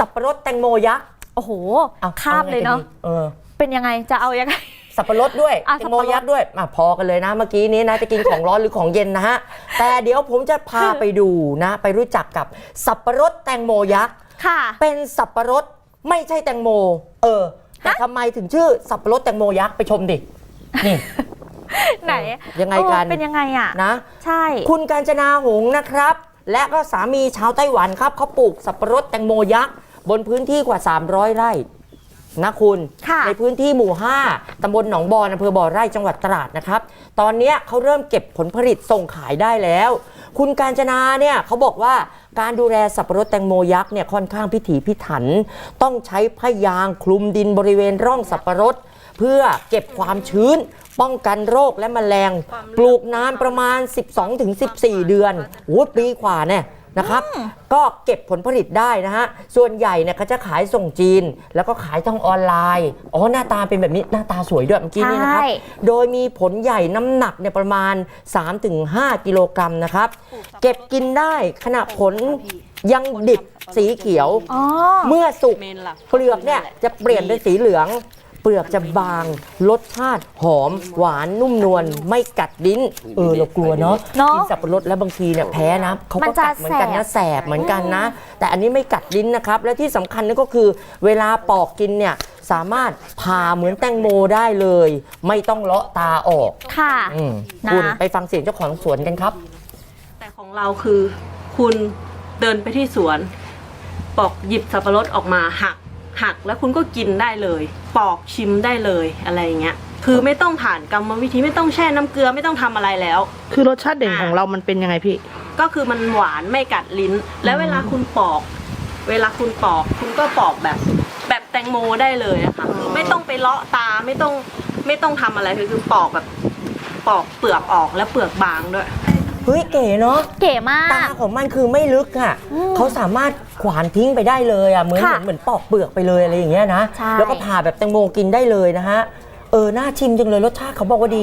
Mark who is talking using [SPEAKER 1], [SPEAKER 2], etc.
[SPEAKER 1] สับปะรดแตงโมยักษ์
[SPEAKER 2] โอ้โห
[SPEAKER 1] อ้
[SPEAKER 2] คาบเลยเนาะ
[SPEAKER 1] อไงกัดีเออ
[SPEAKER 2] เป็นยังไงจะเอายังไง
[SPEAKER 1] สับปะรดด้วย
[SPEAKER 2] อะ
[SPEAKER 1] แตงโม
[SPEAKER 2] สับปะรด
[SPEAKER 1] ยักษ์ด้วยอะพอกันเลยนะ เมื่อกี้นี้นะจะกินของร้อนหรือของเย็นนะฮะ แต่เดี๋ยวผมจะพาไปดูนะ ไปรู้จักกับสับปะรดแตงโมยักษ์
[SPEAKER 2] ค่ะ
[SPEAKER 1] เป็นสับปะรดไม่ใช่แตงโม เออ แต่ทำไมถึงชื่อสับปะรดแตงโมยักษ์ไปชมดิ นี่
[SPEAKER 2] ไหน
[SPEAKER 1] ยังไงกัน
[SPEAKER 2] เออเป็นยังไงอะ
[SPEAKER 1] นะ
[SPEAKER 2] ใช่
[SPEAKER 1] คุณกาญจนาหงส์นะครับ และก็สามีชาวไต้หวันครับเขาปลูกสับปะรดแตงโมยักษ์ บนพื้นที่กว่า 300 ไร่นะคุณ
[SPEAKER 2] ค่ะ
[SPEAKER 1] ในพื้นที่หมู่ 5ตำบลหนองบอนอำเภอบ่อไร่จังหวัดตราดนะครับ ตอนเนี้ยเขาเริ่มเก็บผลผลิตส่งขายได้แล้ว คุณการจนาเนี่ยเขาบอกว่าการดูแลสับปะรดแตงโมยักษ์เนี่ยค่อนข้างพิถีพิถัน ต้องใช้พยางคลุมดินบริเวณร่องสับปะรด เพื่อเก็บความชื้น ป้องกันโรคและแมลง ปลูกนานประมาณ 12-14 เดือนโอ้ปีกว่าเนี่ยนะครับ ก็เก็บผลผลิตได้นะฮะ ส่วนใหญ่เนี่ยเขาจะขายส่งจีน แล้วก็ขายทางออนไลน์ อ๋อ หน้าตาเป็นแบบนี้ หน้าตาสวยด้วยเมื่อกี้นี้นะครับ
[SPEAKER 2] ใช่
[SPEAKER 1] โดยมีผลใหญ่น้ำหนักเนี่ยประมาณ 3-5 กิโลกรัมนะครับ เก็บกินได้ขณะผลยังดิบสีเขียว
[SPEAKER 2] อ๋อ
[SPEAKER 1] เมื่อสุก
[SPEAKER 3] เมนหลัก
[SPEAKER 1] เปลือกเนี่ยจะเปลี่ยนเป็นสีเหลือง เปลือกจะบาง รสชาติหอม หวานนุ่มนวลไม่กัดดิ้น เออเรากลัวเนาะ
[SPEAKER 2] เนอะ
[SPEAKER 1] กินสับปะรดแล้วบางทีเนี่ยแพ้นะเขา
[SPEAKER 2] มั
[SPEAKER 1] ก็
[SPEAKER 2] นจะ
[SPEAKER 1] กัดเหมือนกันนะ
[SPEAKER 2] แส
[SPEAKER 1] แส
[SPEAKER 2] บบ
[SPEAKER 1] เหมือนกันนะ แต่อันนี้ไม่กัดลิ้นนะครับ และที่สำคัญนั่นก็คือเวลาปอกกินเนี่ยสามารถผ่าเหมือนแตงโมได้เลย ไม่ต้องเลาะตาออก
[SPEAKER 2] ค่ะ
[SPEAKER 1] อืม
[SPEAKER 2] นะ
[SPEAKER 1] คุณไปฟังเสียงเจ้าของสวนกันครับ
[SPEAKER 3] แต่ของเราคือคุณเดินไปที่สวน ปอกหยิบสับปะรดออกมาหัก หักแล้วคุณก็กินได้เลย ปอกชิมได้เลยอะไรอย่างเงี้ยคือไม่ต้องผ่านกรรมวิธีไม่ต้องแช่น้ำเกลือไม่ต้องทำอะไรแล้ว
[SPEAKER 4] คือรสชาติเด่นของเรามันเป็นยังไงพี่
[SPEAKER 3] ก็คือมันหวานไม่กัดลิ้น แล้วเวลาคุณปอก เวลาคุณปอก คุณก็ปอกแบบ แบบแตงโมได้เลยอะค่ะคือไม่ต้องไปเลาะตาไม่ต้องไม่ต้องทำอะไรคือคือปอกแบบปอกเปลือกออกแล้วเปลือกบางด้วย
[SPEAKER 1] เฮ้ยเก๋เนาะ
[SPEAKER 2] เก๋มา
[SPEAKER 1] ตาก ของมันคือไม่ลึกอะ
[SPEAKER 2] อืม
[SPEAKER 1] เขาสามารถขวานทิ้งไปได้เลยอะเหมือนเห
[SPEAKER 2] ค่ะ
[SPEAKER 1] มือนเหมือนปอกเปลือกไปเลยอะไรอย่างเงี้ยนะ
[SPEAKER 2] ใช่
[SPEAKER 1] แล้วก็ผ่าแบบแตงโมกินได้เลยนะฮะ เออน่าชิมจังเลยรสชาติเขาบอกว่าดี